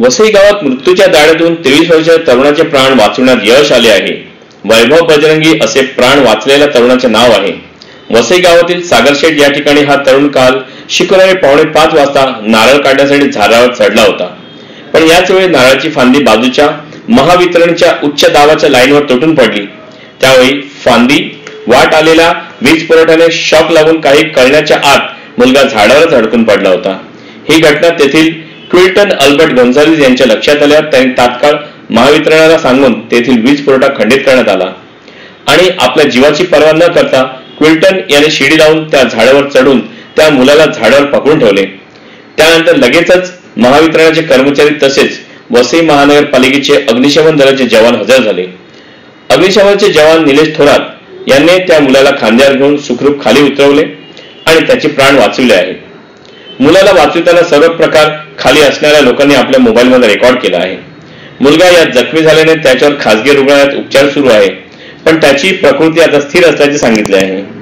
वसई गावात मृत्यूच्या दाड्यातून तेवीस वर्षाच्या तरुणाचे प्राण वाचवण्यात यश आले आहे. वैभव बजरंगी असे प्राण वाचलेल्या तरुणाचे नाव आहे. वसई गावातील सागरशेठ या ठिकाणी हा तरुण काल शुक्रवारी पावणे पाच वाजता नारळ काढण्यासाठी झाडावर चढला होता. पण याच वेळी नारळाची फांदी बाजूच्या महावितरणच्या उच्च दाबाच्या लाईनवर तुटून पडली. त्यावेळी फांदी वाट आलेल्या वीज पुरवठ्याने शॉक लागून काही करण्याच्या आत मुलगा झाडावरच अडकून पडला होता. ही घटना तेथील क्विल्टन अल्बर्ट गोन्झालीज यांच्या लक्षात आल्यावर त्यांनी तात्काळ महावितरणाला सांगून तेथील वीज पुरवठा खंडित करण्यात आला. आणि आपल्या जीवाची पर्वा न करता क्विल्टन याने शिडी लावून त्या झाडावर चढून त्या मुलाला झाडावर पकडून ठेवले. त्यानंतर लगेचच महावितरणाचे कर्मचारी तसेच वसई महानगरपालिकेचे अग्निशमन दलाचे जवान हजर झाले. अग्निशमनचे जवान निलेश थोरात यांनी त्या मुलाला खांद्यावर घेऊन सुखरूप खाली उतरवले आणि त्याचे प्राण वाचविले आहेत मुलाला वाचविताना सर्व प्रकार खाली असणाऱ्या लोकांनी आपल्या मोबाईलमध्ये रेकॉर्ड केला आहे. मुलगा यात जखमी झाल्याने त्याच्यावर खासगी रुग्णालयात उपचार सुरू आहे. पण त्याची प्रकृती आता स्थिर असल्याचे सांगितले आहे.